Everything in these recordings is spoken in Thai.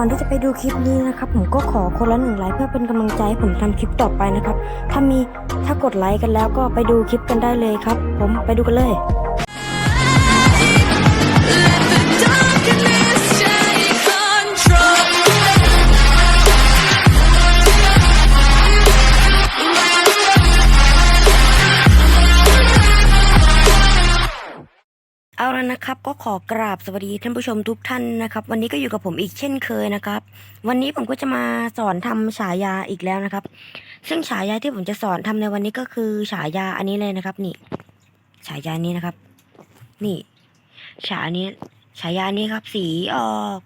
ก่อนที่จะไปดูคลิปนี้นะครับผมก็ขอคนละหนึ่งไลค์เพื่อเป็นกำลังใจให้ผมทำคลิปต่อไปนะครับ ถ้ามีถ้ากดไลค์กันแล้วก็ไปดูคลิปกันได้เลยครับ ผมไปดูกันเลย เอาแล้วนะครับก็ขอกราบสวัสดีท่านผู้ชมทุกท่านนะครับ วันนี้ก็อยู่กับผมอีกเช่นเคยนะครับ วันนี้ผมก็จะมาสอนทำฉายาอีกแล้วนะครับ ซึ่งฉายาที่ผมจะสอนทำในวันนี้ก็คือฉายาอันนี้เลยนะครับ นี่ ฉายานี้นะครับ นี่ฉายานี้ฉายานี้ครับ สีออก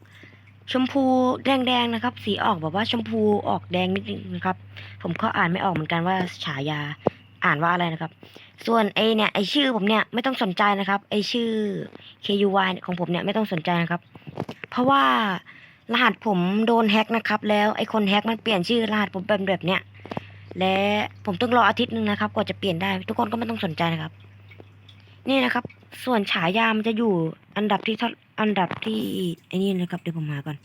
ชมพูแดงๆนะครับ สีออกแบบว่าชมพูออกแดงนิดนึงนะครับ ผมก็อ่านไม่ออกเหมือนกันว่าฉายาอ่านว่าอะไรนะครับ ส่วนไอเนี่ยไอชื่อผมเนี่ยไม่ต้องสนใจนะครับ ไอชื่อ KUY ของผมเนี่ยไม่ต้องสนใจนะครับ เพราะว่ารหัสผมโดนแฮ็กนะครับ แล้วไอคนแฮ็กมันเปลี่ยนชื่อรหัสผมเป็นแบบเนี้ยและผมต้องรออาทิตย์หนึ่งนะครับกว่าจะเปลี่ยนได้ ทุกคนก็ไม่ต้องสนใจนะครับ นี่นะครับ ส่วนฉายามันจะอยู่อันดับที่เท่าอันดับที่ไอ้นี่นะครับเดี๋ยวผมหาก่อน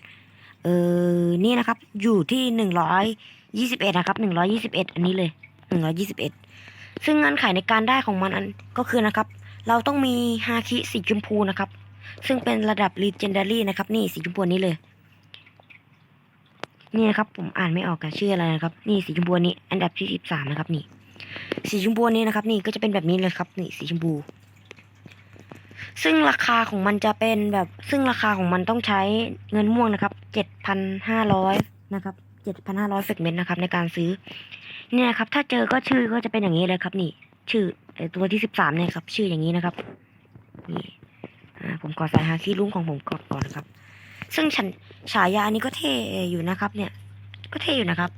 เออนี่นะครับ อยู่ที่หนึ่งร้อยยี่สิบเอ็ดนะครับหนึ่งร้อยี่สิบเอ็ดอันนี้เลยหนึ่งร้อยี่สิบเอ็ด ซึ่งเงื่อนไขในการได้ของมันอันก็คือนะครับ เราต้องมีฮาคิสีชมพูนะครับ ซึ่งเป็นระดับ legendary นะครับ นี่สีชมพูนี้เลย นี่นะครับผมอ่านไม่ออกกับชื่ออะไรนะครับ นี่สีชมพูนี้ อันดับที่สิบสามนะครับนี่ สีชมพูนี้นะครับ นี่ก็จะเป็นแบบนี้เลยครับ นี่สีชมพู ซึ่งราคาของมันจะเป็นแบบ ซึ่งราคาของมันต้องใช้เงินม่วงนะครับเจ็ดพันห้าร้อยนะครับ เจ็ดพันห้าร้อยเฟกเมนต์นะครับ ในการซื้อ เนี่ยครับ ถ้าเจอก็ชื่อก็จะเป็นอย่างนี้เลยครับ นี่ ชื่อตัวที่สิบสามเนี่ยครับ ชื่ออย่างนี้นะครับ นี่ผมขอใส่ฮาคิลุงของผมกอนก่อนนะครับ ซึ่งฉันฉายาอันนี้ก็เท่อยู่นะครับ เนี่ย ก็เท่อยู่นะครับ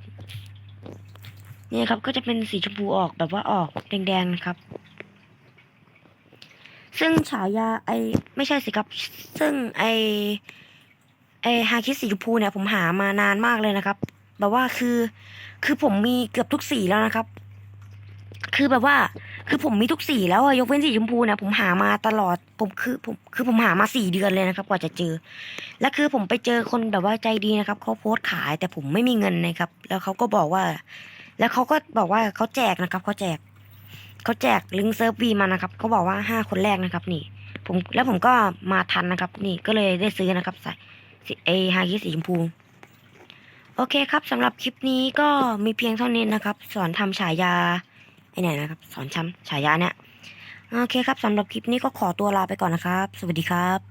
เนี่ยครับก็จะเป็นสีชมพูออกแบบว่าออกแดงๆนะครับ ซึ่งฉายาไอไม่ใช่สิครับ ซึ่งไอไอฮาคิสีชมพูเนี่ยผมหามานานมากเลยนะครับ แบบว่าคือ คือผมมีเกือบทุกสีแล้วนะครับ คือแบบว่า คือผมมีทุกสีแล้วอะยกเว้นสีชมพูนี่ยผมหามาตลอด ผมคือผมคือผมหามาสี่เดือนเลยนะครับ กว่าจะเจอ และคือผมไปเจอคนแบบว่าใจดีนะครับเขาโพสต์ขาย แต่ผมไม่มีเงินนะครับ แล้วเขาก็บอกว่า แล้วเขาก็บอกว่าเขาแจกนะครับเขาแจกเขาแจกลิงก์เซิร์ฟวีมานะครับเขาบอกว่าห้าคนแรกนะครับ นี่ ผมแล้วผมก็มาทันนะครับ นี่ก็เลยได้ซื้อนะครับใส่ไอฮาคิสีชมพู โอเคครับสำหรับคลิปนี้ก็มีเพียงเท่านี้นะครับ สอนทำฉายาไอ้ไหนนะครับ สอนช้ำฉายาเนี่ยโอเคครับสำหรับคลิปนี้ก็ขอตัวลาไปก่อนนะครับ สวัสดีครับ